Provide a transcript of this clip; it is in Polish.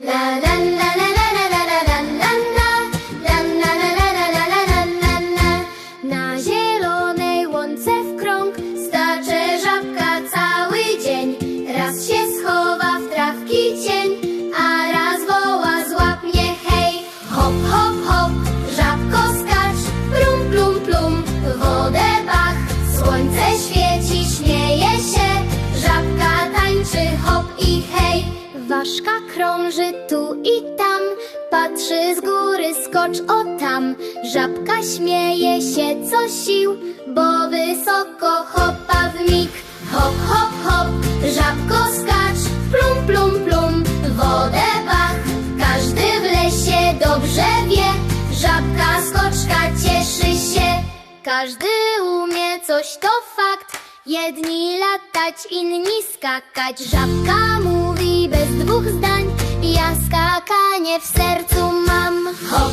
La la la Ważka krąży tu i tam, patrzy z góry, skocz o tam. Żabka śmieje się co sił, bo wysoko hopa w mig. Hop, hop, hop, żabko skacz, plum, plum, plum, wodę bach Każdy w lesie dobrze wie, żabka skoczka cieszy się. Każdy umie coś, to fakt. Jedni latać, inni skakać. Żabka mówi bez dwóch zdań. Ja skakanie w sercu mam. Hop,